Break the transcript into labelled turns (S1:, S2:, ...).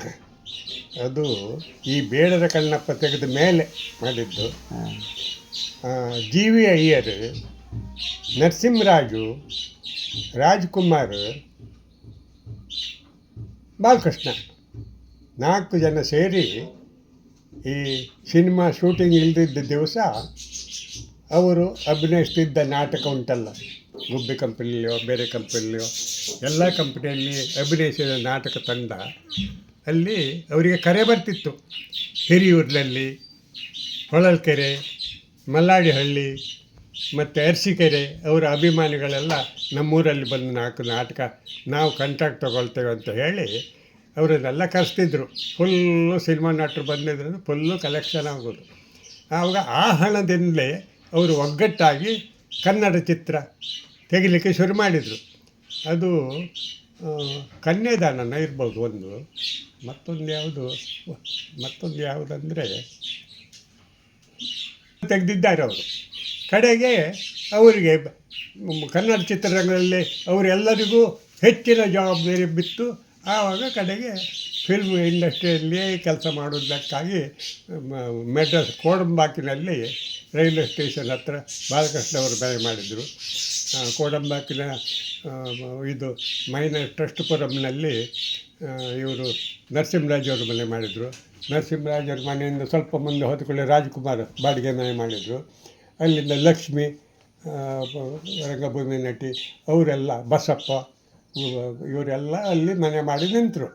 S1: ಅದು ಈ ಬೇಡದ ಕಣ್ಣಪ್ಪ ತೆಗೆದ ಮೇಲೆ ಮಾಡಿದ್ದು. ಜಿ ವಿ ಅಯ್ಯರ್ ನರಸಿಂಹರಾಜು ರಾಜ್ಕುಮಾರ್ ಬಾಲಕೃಷ್ಣ ನಾಲ್ಕು ಜನ ಸೇರಿ ಈ ಸಿನಿಮಾ ಶೂಟಿಂಗ್ ಇಲ್ದಿದ್ದ ದಿವಸ ಅವರು ಅಭಿನಯಿಸ್ತಿದ್ದ ನಾಟಕ ಉಂಟಲ್ಲ. ಗುಬ್ಬಿ ಕಂಪನಿಯೋ ಬೇರೆ ಕಂಪನಿಯೋ ಎಲ್ಲ ಕಂಪನಿಯಲ್ಲಿ ಅಭಿನಯಿಸಿದ ನಾಟಕ ತಂಡ ಅಲ್ಲಿ ಅವರಿಗೆ ಕರೆ ಬರ್ತಿತ್ತು. ಹಿರಿಯೂರಿನಲ್ಲಿ ಹೊಳಲ್ಕೆರೆ, ಮಲ್ಲಾಡಿಹಳ್ಳಿ ಮತ್ತು ಅರಸಿಕೆರೆ ಅವರ ಅಭಿಮಾನಿಗಳೆಲ್ಲ ನಮ್ಮೂರಲ್ಲಿ ಬಂದು ನಾಲ್ಕು ನಾಟಕ ನಾವು ಕಂಟ್ರಾಕ್ಟ್ ತಗೊಳ್ತೇವೆ ಅಂತ ಹೇಳಿ ಅವರನ್ನೆಲ್ಲ ಕರೆಸ್ತಿದ್ರು. ಫುಲ್ಲು ಸಿನಿಮಾ ನಟರು ಬಂದಿದ್ರಿಂದ ಫುಲ್ಲು ಕಲೆಕ್ಷನ್ ಆಗೋದು. ಆವಾಗ ಆ ಹಣದಿಂದಲೇ ಅವರು ಒಗ್ಗಟ್ಟಾಗಿ ಕನ್ನಡ ಚಿತ್ರ ತೆಗಿಲಿಕ್ಕೆ ಶುರು ಮಾಡಿದರು. ಅದು ಕನ್ಯಾದಾನನ ಇರ್ಬೋದು ಒಂದು. ಮತ್ತೊಂದು ಯಾವುದು? ಮತ್ತೊಂದು ಯಾವುದಂದರೆ ತೆಗೆದಿದ್ದಾರೆ ಅವರು. ಕಡೆಗೆ ಅವರಿಗೆ ಕನ್ನಡ ಚಿತ್ರರಂಗದಲ್ಲಿ ಅವರೆಲ್ಲರಿಗೂ ಹೆಚ್ಚಿನ ಜವಾಬ್ದಾರಿ ಬಿತ್ತು. ಆವಾಗ ಕಡೆಗೆ ಫಿಲ್ಮ್ ಇಂಡಸ್ಟ್ರಿಯಲ್ಲಿ ಕೆಲಸ ಮಾಡೋದಕ್ಕಾಗಿ ಮೆಡ್ರಾಸ್ ಕೋಡಂಬಾಕಿನಲ್ಲಿ ರೈಲ್ವೆ ಸ್ಟೇಷನ್ ಹತ್ರ ಬಾಲಕೃಷ್ಣ ಅವರು ಬೆಳೆ ಮಾಡಿದರು. ಕೋಡಂಬಾಕಿನ ಇದು ಮೈನರ್ ಟ್ರಸ್ಟ್ ಫೋರಮ್ನಲ್ಲಿ ಇವರು ನರಸಿಂಹರಾಜ್ ಅವರು ಮನೆ ಮಾಡಿದರು. ನರಸಿಂಹರಾಜ್ ಅವ್ರ ಮನೆಯಿಂದ ಸ್ವಲ್ಪ ಮುಂದೆ ಹೋದ್ಕೊಳ್ಳಿ ರಾಜ್ಕುಮಾರ್ ಬಾಡಿಗೆ ಮನೆ ಮಾಡಿದರು. ಅಲ್ಲಿಂದ ಲಕ್ಷ್ಮಿ ರಂಗಭೂಮಿ ನಟಿ, ಅವರೆಲ್ಲ ಬಸಪ್ಪ ಇವರೆಲ್ಲ ಅಲ್ಲಿ ಮನೆ ಮಾಡಿ ನಿಂತರು.